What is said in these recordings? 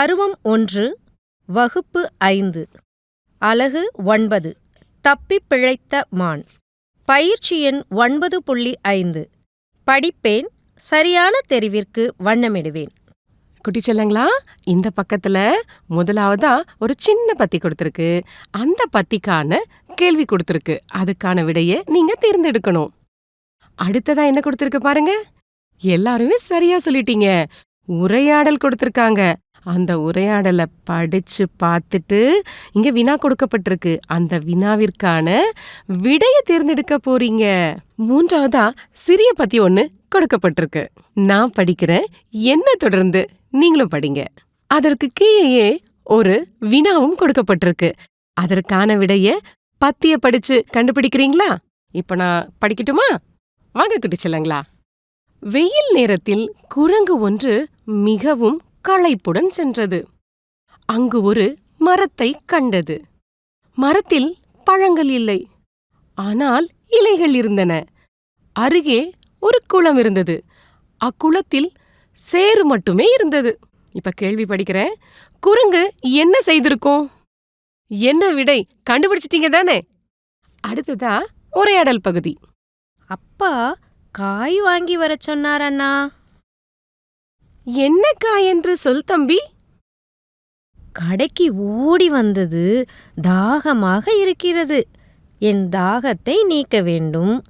பருவம் ஒன்று வகுப்பு ஐந்து. அலகு ஒன்பது. தப்பிப் பிழைத்த மான். பயிற்சி எண் ஒன்பது புள்ளி ஐந்து. படிப்பேன் சரியான தெரிவிற்கு வண்ணமிடுவேன். குட்டி செல்லங்களா இந்த பக்கத்துல முதலாவதா ஒரு சின்ன பத்தி கொடுத்துருக்கு. அந்த பத்திக்கான கேள்வி கொடுத்துருக்கு. அதுக்கான விடைய நீங்க தேர்ந்தெடுக்கணும். அடுத்ததா என்ன கொடுத்துருக்கு பாருங்க. எல்லாருமே சரியா சொல்லிட்டீங்க. உரையாடல் கொடுத்துருக்காங்க. அந்த உரையாடலை படிச்சு பார்த்துட்டு இங்க வினா கொடுக்கப்பட்டிருக்கு. அந்த வினாவிற்கான விடைய தேர்ந்தெடுக்க போறீங்க. மூன்றாவதா சிறிய பத்தி ஒன்று கொடுக்கப்பட்டிருக்கு. நான் படிக்கிறேன் என்ன தொடர்ந்து நீங்களும் படிங்க. அதற்கு கீழேயே ஒரு வினாவும் கொடுக்கப்பட்டிருக்கு. அதற்கான விடைய பத்திய படிச்சு கண்டுபிடிக்கிறீங்களா? இப்ப நான் படிக்கட்டுமா? வாங்க குட்டிச்சலங்களா வெயில் நேரத்தில் குரங்கு ஒன்று மிகவும் களைப்புடன் சென்றது. அங்கு ஒரு மரத்தை கண்டது. மரத்தில் பழங்கள் இல்லை. ஆனால் இலைகள் இருந்தன. அருகே ஒரு குளம் இருந்தது. அக்குளத்தில் சேறு மட்டுமே இருந்தது. இப்ப கேள்வி படிக்கிறேன். குரங்கு என்ன செய்திருக்கும்? என்ன விடை? கண்டுபிடிச்சிட்டீங்க தானே? அடுத்ததா உரையாடல் பகுதி. அப்பா காய் வாங்கி வரச் சொன்னார் அண்ணா. என்னக்கா என்று சொல் தம்பி. கடைக்கு ஓடி வந்தது தாகமாக இருக்கிறது. என் தாகத்தை நீக்க வேண்டும்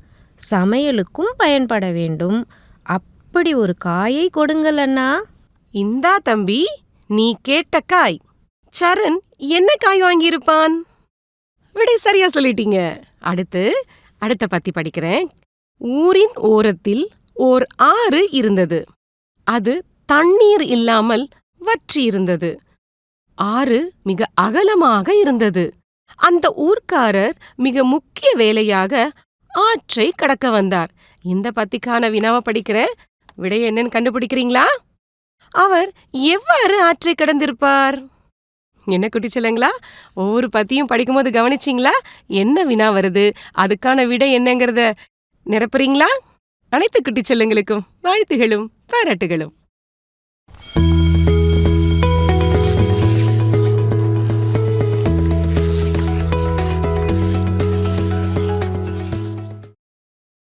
சமையலுக்கும் பயன்பட வேண்டும். அப்படி ஒரு காயை கொடுங்கள் அண்ணா. இந்தா தம்பி நீ கேட்ட காய். சரண் என்ன காய் வாங்கியிருப்பான்? விடை சரியா சொல்லிட்டீங்க. அடுத்து அடுத்த பத்தி படிக்கிறேன். ஊரின் ஓரத்தில் ஓர் ஆறு இருந்தது. அது தண்ணீர் இல்லாமல் வற்றி இருந்தது ஆறு மிக அகலமாக இருந்தது. அந்த ஊர்க்காரர் மிக முக்கிய வேலையாக ஆற்றை கடக்க வந்தார். இந்த பத்திக்கான வினாவை படிக்கிறேன் விடை என்னன்னு கண்டுபிடிக்கிறீங்களா? அவர் எவ்வாறு ஆற்றை கடந்திருப்பார்? என்ன குட்டிச்சலங்களா ஒவ்வொரு பத்தியும் படிக்கும்போது கவனிச்சிங்களா? என்ன வினா வருது? அதுக்கான விடை என்னங்கிறத நிரப்புறீங்களா? அனைத்து குட்டிச்சலங்களுக்கும் வாழ்த்துகளும் பாராட்டுகளும். Thank you.